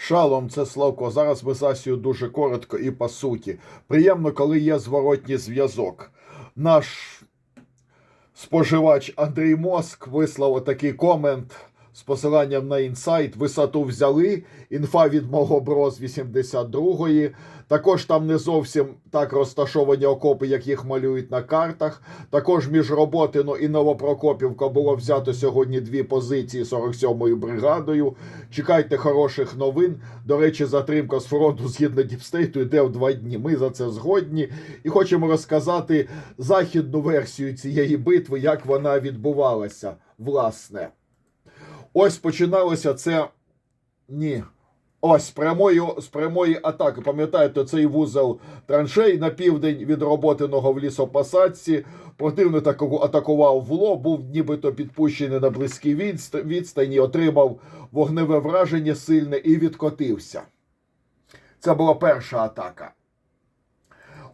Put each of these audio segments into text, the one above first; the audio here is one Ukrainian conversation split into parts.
Шалом, це Славко. Зараз ми засію дуже коротко і по суті. Приємно, коли є зворотній зв'язок. Наш споживач Андрій Моск вислав такий комент з посиланням на інсайт. Висоту взяли. Інфа від мого бро з 82-ї. Також там не зовсім так розташовані окопи, як їх малюють на картах. Також між Роботино і Новопрокопівка було взято сьогодні дві позиції 47-ю бригадою. Чекайте хороших новин. До речі, затримка з фронту згідно Діпстейту йде в два дні. Ми за це згодні і хочемо розказати західну версію цієї битви, як вона відбувалася. Власне, ось починалося це. Ні. Ось з прямої, з прямої атаки. Пам'ятаєте, цей вузол траншей на південь від роботиного в лісопосадці. Противник таку- атакував в лоб, був нібито підпущений на близькій відстані, отримав вогневе враження сильне і відкотився. Це була перша атака.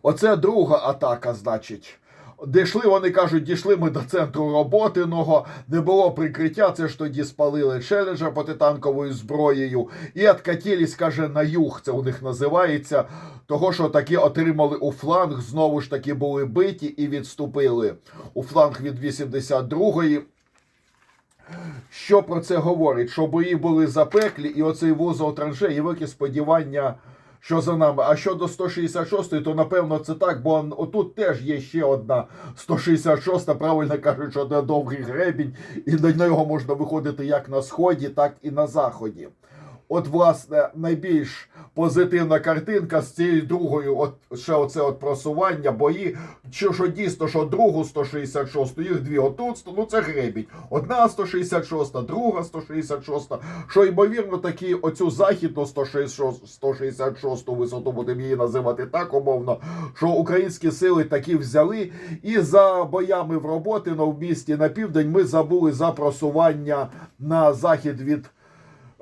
Оце друга атака, значить. Дійшли, вони кажуть, дійшли ми до центру роботиного, не було прикриття, це ж тоді спалили челенджер протитанковою зброєю. І откатілись, каже, на юг, це у них називається. Того, що таки отримали у фланг, знову ж таки були биті і відступили у фланг від 82-ї. Що про це говорить? Що бої були запеклі, і оцей вузол траншеї, великі сподівання, що за нами. А щодо 166-ї, то напевно це так, бо отут теж є ще одна 166-та, правильно кажуть, що це довгий гребінь, і на нього можна виходити як на сході, так і на заході. От, власне, найбільш позитивна картинка з цією другою, от ще оце от просування, бої. Що, що дійсно, що другу 166, їх дві отут, ну це гребінь. Одна 166, друга 166. Що ймовірно, такі оцю західну 166, 166 висоту, будемо її називати так умовно, що українські сили такі взяли. І за боями в роботи на в місті на південь ми забули за просування на захід від.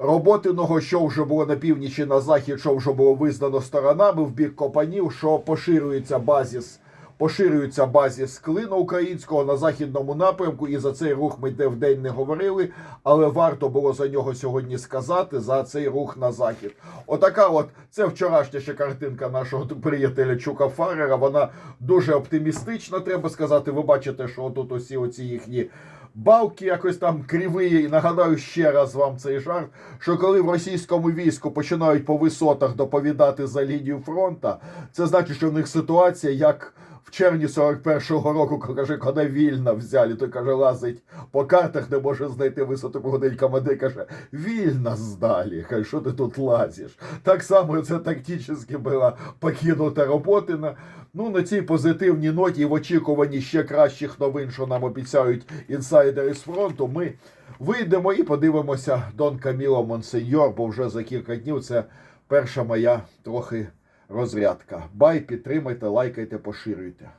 Роботиного, що вже було на північі на захід, що вже було визнано сторонами в бік Копанів, що поширюється базіс, поширюється базіс клину українського на західному напрямку, і за цей рух ми де в день не говорили, але варто було за нього сьогодні сказати за цей рух на захід. Отака, от це вчорашня ще картинка нашого приятеля Чука Фарера. Вона дуже оптимістична, треба сказати. Ви бачите, що тут усі оці їхні балки якось там криві. І нагадаю ще раз вам цей жарт, що коли в російському війську починають по висотах доповідати за лінію фронта, це значить, що в них ситуація як. В червні 41-го року, каже, коли вільна взяли, то каже, лазить по картах, не може знайти висоту погодель командир, каже, вільна здалі. Каже, що ти тут лазиш? Так само це тактично була покинута роботина. Ну, на цій позитивній ноті в очікуванні ще кращих новин, що нам обіцяють інсайдери з фронту, ми вийдемо і подивимося Дон Каміло Монсеньор, бо вже за кілька днів це перша моя трохи розрядка. Бай, підтримайте, лайкайте, поширюйте.